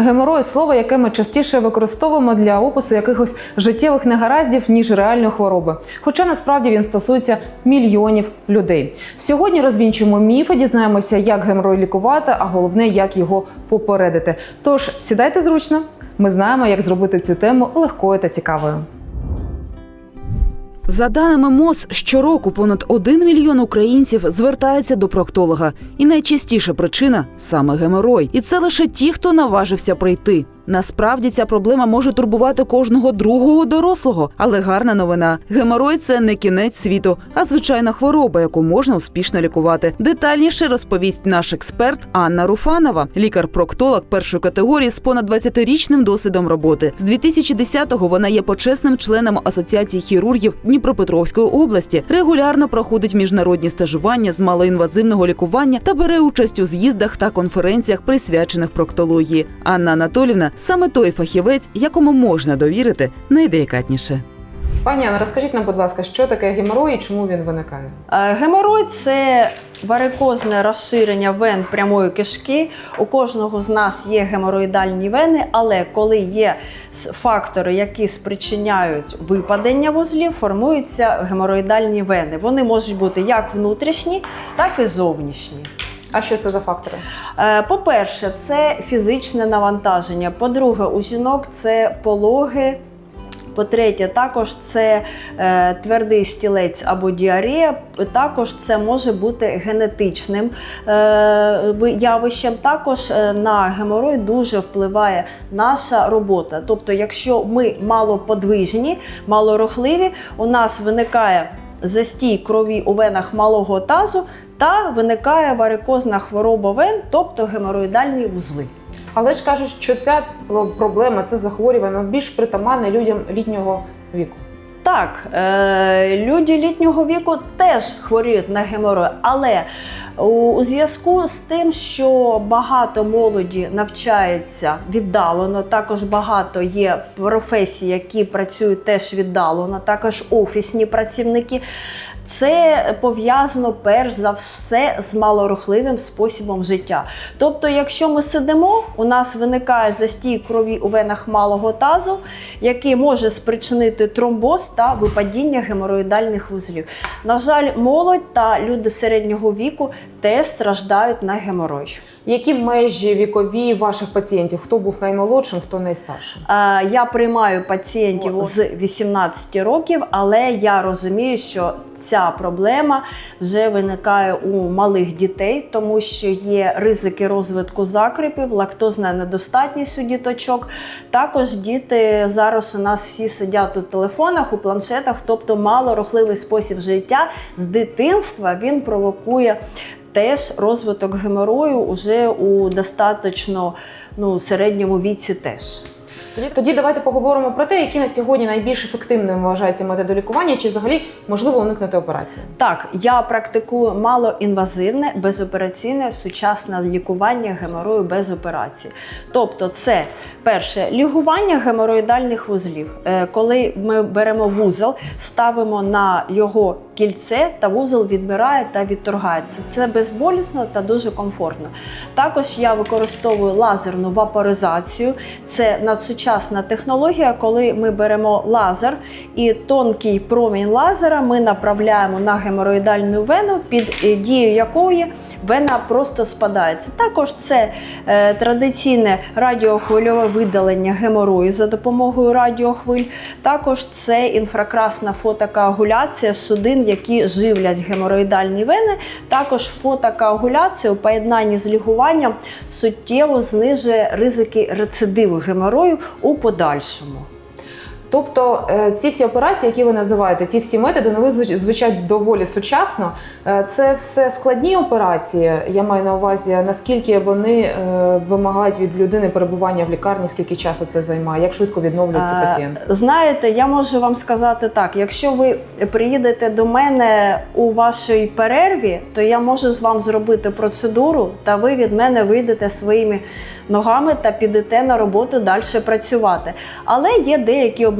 Геморой слово, яке ми частіше використовуємо для опису якихось життєвих негараздів, ніж реальної хвороби. Хоча насправді він стосується мільйонів людей. Сьогодні розвінчуємо міфи, дізнаємося, як геморой лікувати, а головне, як його попередити. Тож сідайте зручно. Ми знаємо, як зробити цю тему легкою та цікавою. За даними МОЗ, щороку понад 1 мільйон українців звертаються до проктолога. І найчастіша причина саме геморой. І це лише ті, хто наважився прийти. Насправді ця проблема може турбувати кожного другого дорослого, але гарна новина: геморой це не кінець світу, а звичайна хвороба, яку можна успішно лікувати. Детальніше розповість наш експерт Анна Руфанова, лікар-проктолог першої категорії з понад 20-річним досвідом роботи. З 2010-го вона є почесним членом Асоціації хірургів Дніпропетровської області. Регулярно проходить міжнародні стажування з малоінвазивного лікування та бере участь у з'їздах та конференціях, присвячених проктології. Анна Анатолівна саме той фахівець, якому можна довірити найделікатніше. Пані Анна, розкажіть нам, будь ласка, що таке геморой і чому він виникає? Е, Геморой це варикозне розширення вен прямої кишки. У кожного з нас є геморроїдальні вени, але коли є фактори, які спричиняють випадення вузлів, формуються геморроїдальні вени. Вони можуть бути як внутрішні, так і зовнішні. А що це за фактори? Е, По-перше, це фізичне навантаження. По-друге, у жінок це пологи. По-третє, також це е, твердий стілець або діарея. Також це може бути генетичним е, явищем. Також е, на геморой дуже впливає наша робота. Тобто, якщо ми малоподвижні, малорухливі, у нас виникає застій крові у венах малого тазу та виникає варикозна хвороба вен, тобто геморроїдальні вузли. Але ж кажуть, що ця проблема, це захворювання більш притаманне людям літнього віку. Так, е, люди літнього віку теж хворіють на геморой, але у, у зв'язку з тим, що багато молоді навчається віддалено, також багато є професій, які працюють теж віддалено, також офісні працівники. Це пов'язано перш за все з малорухливим способом життя. Тобто, якщо ми сидимо, у нас виникає застій крові у венах малого тазу, який може спричинити тромбоз та випадіння геморроїдальних вузлів. На жаль, молодь та люди середнього віку теж страждають на геморой. Які межі вікові ваших пацієнтів? Хто був наймолодшим, хто найстаршим? Е, Я приймаю пацієнтів О. з 18 років, але я розумію, що ця проблема вже виникає у малих дітей, тому що є ризики розвитку закріпів, лактозна недостатність у діточок. Також діти зараз у нас всі сидять у телефонах, у планшетах, тобто малорухливий спосіб життя з дитинства він провокує. Теж розвиток геморою уже у достатньо ну, середньому віці теж. Тоді, тоді давайте поговоримо про те, які на сьогодні найбільш ефективними вважаються методи лікування, чи взагалі можливо уникнути операції. Так, я практикую малоінвазивне, безопераційне сучасне лікування геморою без операції. Тобто, це перше лікування геморроїдальних вузлів. Е, Коли ми беремо вузол, ставимо на його кільце, та вузол відмирає та відторгається. Це безболісно та дуже комфортно. Також я використовую лазерну вапоризацію. Це надсучасна технологія, коли ми беремо лазер і тонкий промінь лазера ми направляємо на геморроїдальну вену, під е, дією якої вена просто спадається. Також це е, традиційне радіохвильове видалення геморою за допомогою радіохвиль. Також це інфракрасна фотокоагуляція судин, які живлять геморроїдальні вени. Також фотокоагуляція у поєднанні з лігуванням суттєво знижує ризики рецидиву геморою у подальшому. Тобто е, ці всі операції, які ви називаєте, ті всі методи, ну, ви звучать доволі сучасно. Е, Це все складні операції. Я маю на увазі, наскільки вони е, вимагають від людини перебування в лікарні, скільки часу це займає, як швидко відновлюється пацієнт. Знаєте, я можу вам сказати так: якщо ви приїдете до мене у вашій перерві, то я можу з вам зробити процедуру, та ви від мене вийдете своїми ногами та підете на роботу далі працювати. Але є деякі обмеження.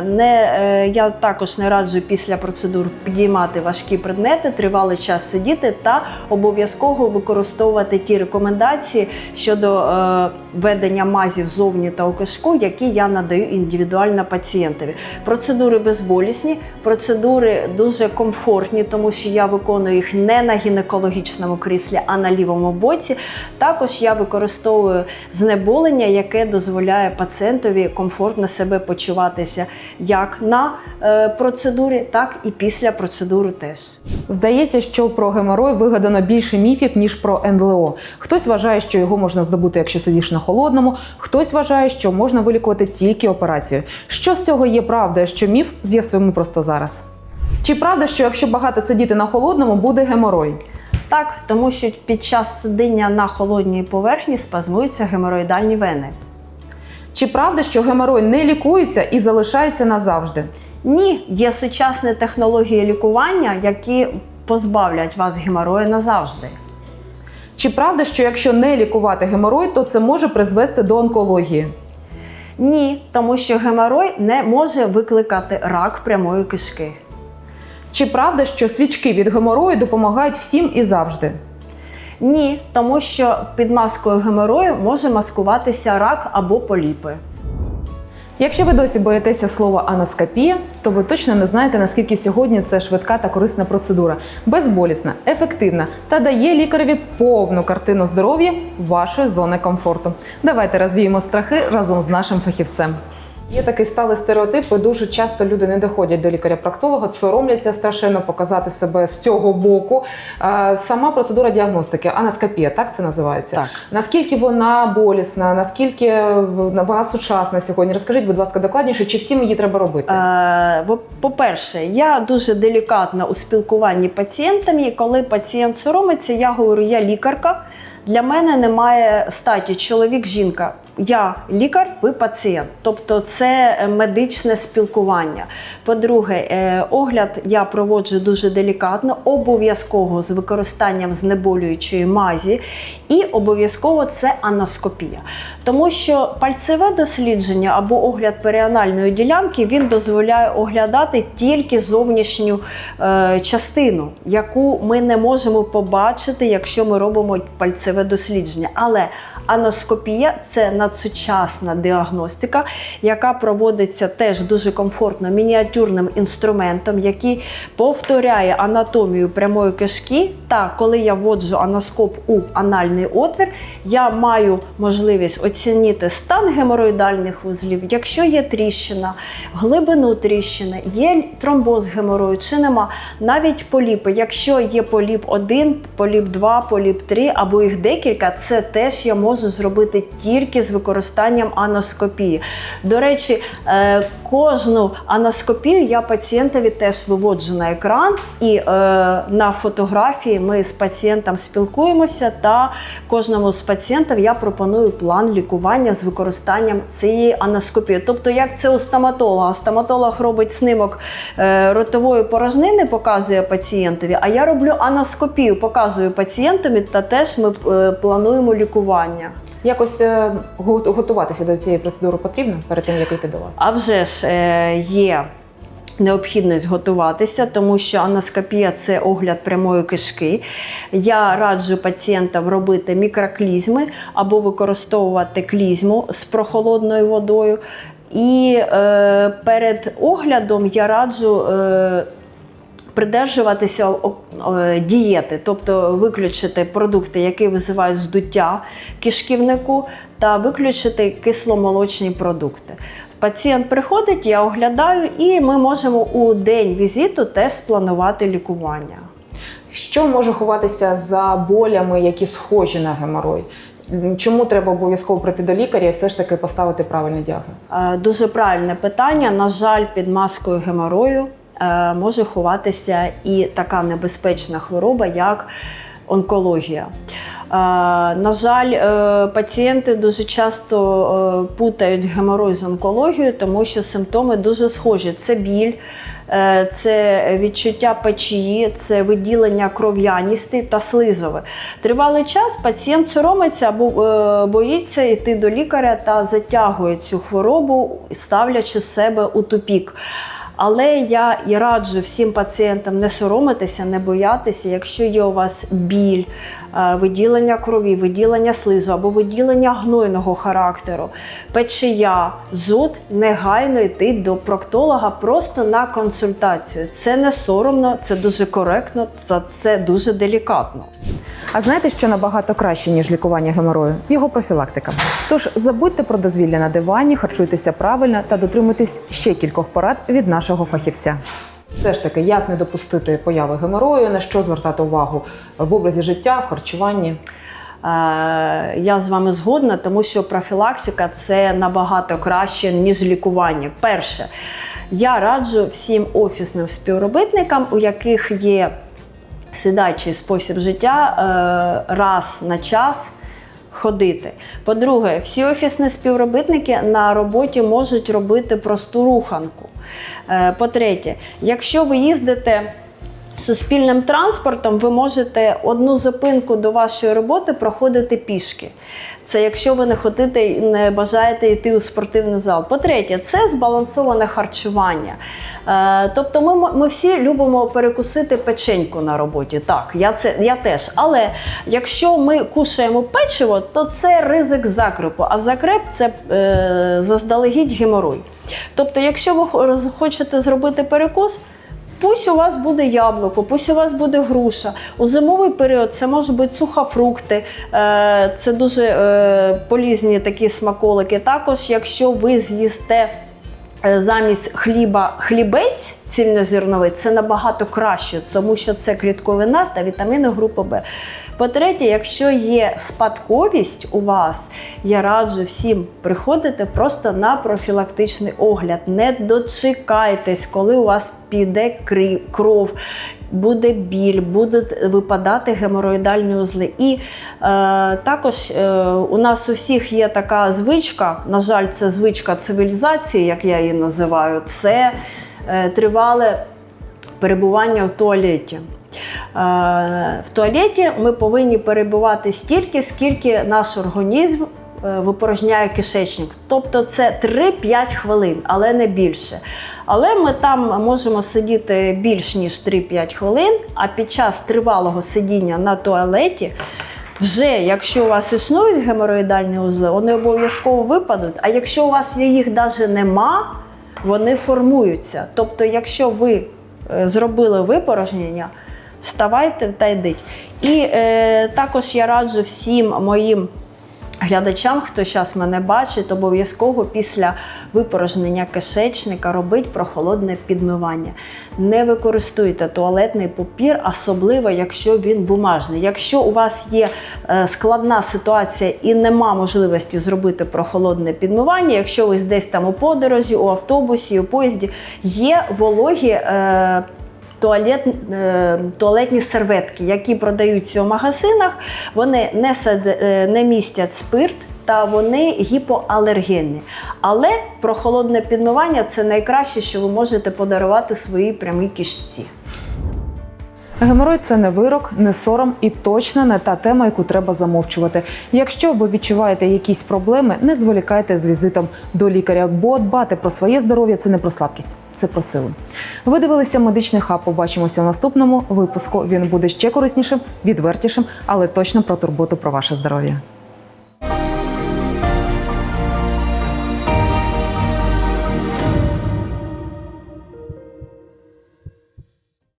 Не, е, я також не раджу після процедур підіймати важкі предмети, тривалий час сидіти та обов'язково використовувати ті рекомендації щодо е, введення мазів зовні та у кишку, які я надаю індивідуально пацієнтові. Процедури безболісні, процедури дуже комфортні, тому що я виконую їх не на гінекологічному кріслі, а на лівому боці. Також я використовую знеболення, яке дозволяє пацієнтові комфортно себе почуватися як на е, процедурі, так і після процедури теж. Здається, що про геморой вигадано більше міфів ніж про НЛО. Хтось вважає, що його можна здобути, якщо сидиш на холодному, хтось вважає, що можна вилікувати тільки операцією. Що з цього є правда, що міф, з'ясуємо просто зараз. Чи правда, що якщо багато сидіти на холодному, буде геморой? Так, тому що під час сидіння на холодній поверхні спазмуються геморроїдальні вени. Чи правда, що геморой не лікується і залишається назавжди? Ні, є сучасні технології лікування, які позбавлять вас геморою назавжди. Чи правда, що якщо не лікувати геморой, то це може призвести до онкології? Ні, тому що геморой не може викликати рак прямої кишки. Чи правда, що свічки від геморою допомагають всім і завжди? Ні, тому що під маскою геморою може маскуватися рак або поліпи. Якщо ви досі боїтеся слова аноскопія, то ви точно не знаєте, наскільки сьогодні це швидка та корисна процедура, безболісна, ефективна та дає лікареві повну картину здоров'я вашої зони комфорту. Давайте розвіємо страхи разом з нашим фахівцем. Є такий сталий стереотип, бо дуже часто люди не доходять до лікаря-проктолога, соромляться страшенно показати себе з цього боку. Сама процедура діагностики, аноскопія, так це називається. Так. Наскільки вона болісна, наскільки вона сучасна сьогодні? Розкажіть, будь ласка, докладніше, чи всім її треба робити? Е, По-перше, я дуже делікатна у спілкуванні пацієнтами. Коли пацієнт соромиться, я говорю, я лікарка. Для мене немає статі чоловік, жінка. Я лікар, ви пацієнт. Тобто це е, медичне спілкування. По-друге, е, огляд я проводжу дуже делікатно, обов'язково з використанням знеболюючої мазі, і обов'язково це аноскопія. Тому що пальцеве дослідження або огляд періанальної ділянки він дозволяє оглядати тільки зовнішню е, частину, яку ми не можемо побачити, якщо ми робимо пальцеве дослідження. Але аноскопія це надсучасна діагностика, яка проводиться теж дуже комфортно мініатюрним інструментом, який повторяє анатомію прямої кишки. Та коли я вводжу аноскоп у анальний отвір, я маю можливість оцінити стан геморроїдальних вузлів, якщо є тріщина, глибину тріщини, є тромбоз геморою чи нема, навіть поліпи. Якщо є поліп 1, поліп 2, поліп 3 або їх декілька, це теж я можу зробити тільки з використанням аноскопії. До речі, е, кожну аноскопію я пацієнтові теж виводжу на екран, і е, на фотографії ми з пацієнтом спілкуємося. Та кожному з пацієнтів я пропоную план лікування з використанням цієї аноскопії. Тобто, як це у стоматолога? Стоматолог робить снимок е, ротової порожнини, показує пацієнтові, а я роблю аноскопію, показую пацієнтові, та теж ми плануємо лікування. Якось готуватися до цієї процедури потрібно перед тим, як йти до вас? А вже ж е, є необхідність готуватися, тому що аноскопія це огляд прямої кишки. Я раджу пацієнтам робити мікроклізми або використовувати клізму з прохолодною водою. І е, перед оглядом я раджу. Е, Придержуватися дієти, тобто виключити продукти, які визивають здуття кишківнику, та виключити кисломолочні продукти. Пацієнт приходить, я оглядаю, і ми можемо у день візиту теж спланувати лікування. Що може ховатися за болями, які схожі на геморой? Чому треба обов'язково прийти до лікаря і все ж таки поставити правильний діагноз? Е, Дуже правильне питання. На жаль, під маскою геморою може ховатися і така небезпечна хвороба, як онкологія. На жаль, е, пацієнти дуже часто е, путають геморой з онкологією, тому що симптоми дуже схожі. Це біль, е, це відчуття печії, це виділення кров'яністи та слизове. Тривалий час пацієнт соромиться або е, боїться йти до лікаря та затягує цю хворобу, ставлячи себе у тупік. Але я і раджу всім пацієнтам не соромитися, не боятися, якщо є у вас біль, виділення крові, виділення слизу або виділення гнойного характеру, печія, зуд, негайно йти до проктолога просто на консультацію. Це не соромно, це дуже коректно, це дуже делікатно. А знаєте, що набагато краще ніж лікування геморою? Його профілактика. Тож забудьте про дозвілля на дивані, харчуйтеся правильно та дотримуйтесь ще кількох порад від нашого фахівця. Все ж таки, як не допустити появи геморою, на що звертати увагу в образі життя, в харчуванні? Е, Я з вами згодна, тому що профілактика це набагато краще, ніж лікування. Перше, я раджу всім офісним співробітникам, у яких є сидячий спосіб життя, е, раз на час. Ходити. По-друге, всі офісні співробітники на роботі можуть робити просту руханку. Е, По-третє, якщо ви їздите суспільним транспортом, ви можете одну зупинку до вашої роботи проходити пішки. Це якщо ви не ходите і не бажаєте йти у спортивний зал. По-третє, це збалансоване харчування. Е, тобто ми, ми всі любимо перекусити печеньку на роботі. Так, я, це, я теж. Але якщо ми кушаємо печиво, то це ризик закрепу, а закреп це е, заздалегідь геморой. Тобто, якщо ви хо- хочете зробити перекус, Пусть у вас буде яблуко, пусть у вас буде груша. У зимовий період це можуть бути сухофрукти, е, це дуже е, полізні такі смаколики. Також, якщо ви з'їсте замість хліба хлібець цільнозерновий, це набагато краще, тому що це клітковина та вітаміни групи Б. По-третє, якщо є спадковість у вас, я раджу всім приходити просто на профілактичний огляд. Не дочекайтесь, коли у вас піде кров. Буде біль, будуть випадати геморроїдальні узли. І е, також е, у нас у всіх є така звичка, на жаль, це звичка цивілізації, як я її називаю, це е, тривале перебування в туалеті. Е, В туалеті ми повинні перебувати стільки, скільки наш організм випорожняє кишечник. Тобто це 3-5 хвилин, але не більше. Але ми там можемо сидіти більш ніж 3-5 хвилин, а під час тривалого сидіння на туалеті. Вже якщо у вас існують геморроїдальні узли, вони обов'язково випадуть. А якщо у вас їх навіть нема, вони формуються. Тобто, якщо ви е, зробили випорожнення, вставайте та йдіть. І е, також я раджу всім моїм глядачам, хто зараз мене бачить, обов'язково після випорожнення кишечника робить прохолодне підмивання. Не використуйте туалетний папір, особливо якщо він бумажний. Якщо у вас є е, складна ситуація і нема можливості зробити прохолодне підмивання, якщо ви десь там у подорожі, у автобусі, у поїзді, є вологі. Е, туалет, е, туалетні серветки, які продаються у магазинах, вони не, сад- е, не містять спирт. Та вони гіпоалергенні. Але прохолодне підмивання це найкраще, що ви можете подарувати своїй прямій кишці. Геморой це не вирок, не сором і точно не та тема, яку треба замовчувати. Якщо ви відчуваєте якісь проблеми, не зволікайте з візитом до лікаря, бо дбати про своє здоров'я це не про слабкість, це про силу. Ви дивилися медичний хаб. Побачимося в наступному випуску. Він буде ще кориснішим, відвертішим, але точно про турботу про ваше здоров'я.